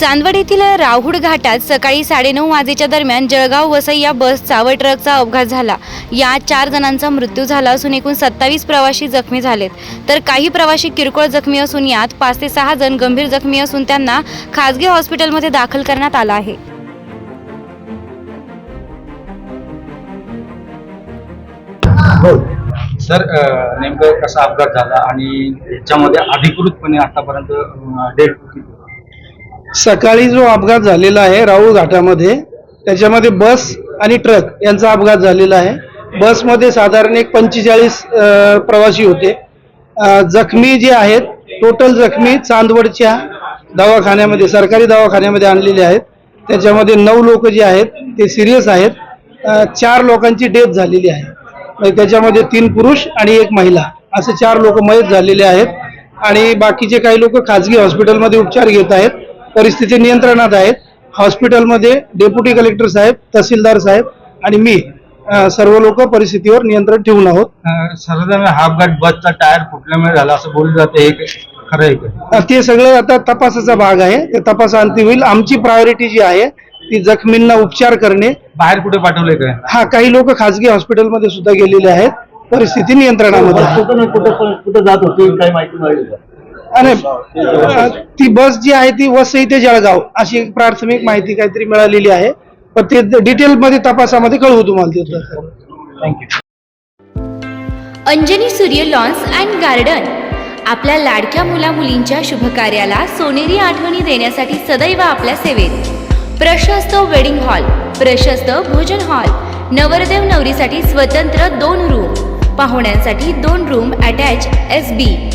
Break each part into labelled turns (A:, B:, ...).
A: चांदवड येथील राहुड घाटात सकाळी साडेनऊ वाजेच्या दरम्यान जळगाव वसई या बसचा व ट्रकचा अपघात झाला. यात चार जणांचा मृत्यू झाला असून एकूण सत्तावीस प्रवासी जखमी झालेत. तर काही प्रवासी किरकोळ जखमी असून यात पाच ते सहा जण गंभीर जखमी असून त्यांना खासगी हॉस्पिटलमध्ये दाखल करण्यात आलं आहे.
B: हो. सर नेमकं कसा अपघात झाला आणि याच्यामध्ये अधिकृतपणे आतापर्यंत डेट
C: सकाळी जो अपघात झालेला आहे राऊळ घाटामध्ये त्याच्यामध्ये बस आणि ट्रक यांचा अपघात झालेला आहे. बसमध्ये साधारण एक पंचेचाळीस प्रवासी होते. जखमी जे आहेत टोटल जखमी चांदवडच्या दवाखान्यामध्ये सरकारी दवाखान्यामध्ये आणलेले आहेत. त्याच्यामध्ये नऊ लोक जे आहेत ते सिरियस आहेत. चार लोकांची डेथ झालेली आहे. त्याच्यामध्ये तीन पुरुष आणि एक महिला असे चार लोक मयत झालेले आहेत. आणि बाकीचे काही लोक खाजगी हॉस्पिटलमध्ये उपचार घेत आहेत. परिस्थिती नियंत्रणात आहेत. हॉस्पिटलमध्ये डेप्युटी कलेक्टर साहेब तहसीलदार साहेब आणि मी अ, सर्व लोक परिस्थितीवर नियंत्रण ठेवून आहोत.
B: सर्वजण हा अपघात बसचा टायर फुटल्यामुळे झाला असं बोललं जातं. हे खरं आहे का?
C: अ, ते सगळं आता तपासाचा भाग आहे. ते तपासांती होईल. आमची प्रायोरिटी जी आहे ती जखमींना उपचार करणे.
B: बाहेर कुठे पाठवलंय काय?
C: हा काही लोक खाजगी हॉस्पिटलमध्ये सुद्धा गेलेले आहेत. परिस्थिती नियंत्रणामध्ये आहे.
D: कुठं कुठं कुठं जात होती काही माहिती मिळाली का?
C: आणि अ, ती बस जी आहे ती वसई ते जळगाव अशी प्राथमिक माहिती काहीतरी मिळालेली आहे. पण ते डिटेल मध्ये तपासामध्ये कळवू तुम्हाला
B: थँक्यू
A: अंजनी सूर्य लॉन्स अँड गार्डन. आपल्या लाडक्या मुला मुलींच्या शुभकार्याला सोनेरी आठवणी देण्यासाठी सदैव आपल्या सेवेत. प्रशस्त वेडिंग हॉल प्रशस्त भोजन हॉल नवरदेव नवरीसाठी स्वतंत्र दोन रूम पाहुण्यांसाठी दोन रूम अटॅच एस बी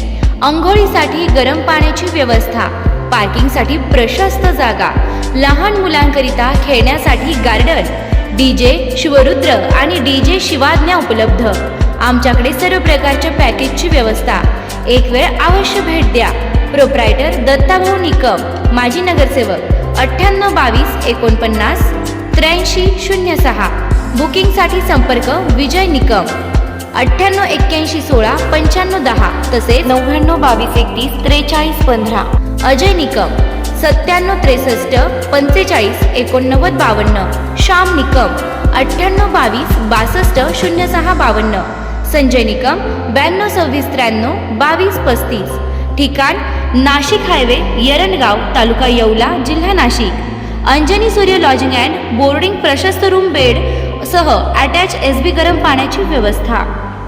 A: अंघोळीसाठी गरम पाण्याची व्यवस्था पार्किंगसाठी प्रशस्त जागा लहान मुलांकरिता खेळण्यासाठी गार्डन डीजे शिवरुद्र आणि डीजे शिवाज्ञा उपलब्ध. आमच्याकडे सर्व प्रकारच्या पॅकेजची व्यवस्था. एक वेळ अवश्य भेट द्या. प्रोप्रायटर दत्ताभाऊ निकम माजी नगरसेवक अठ्ठ्याण्णव बावीस एकोणपन्नास त्र्याऐंशी शून्य सहा. बुकिंगसाठी संपर्क विजय निकम. अठ्ठ्याण्णव एक्क्याऐंशी सोळा पंच्याण्णव दहा तसेच नव्याण्णव बावीस एकतीस त्रेचाळीस पंधरा. अजय निकम सत्त्याण्णव त्रेसष्ट पंचेचाळीस एकोणनव्वद बावन्न. श्याम निकम अठ्ठ्याण्णव बावीस बासष्ट शून्य सहा बावन्न. संजय निकम ब्याण्णव सव्वीस त्र्याण्णव बावीस पस्तीस. ठिकाण नाशिक हायवे यरणगाव तालुका येवला जिल्हा Nashik. Anjani Surya lodging and boarding प्रशस्त रूम बेड सह अटॅच एस बी गरम पाण्याची व्यवस्था.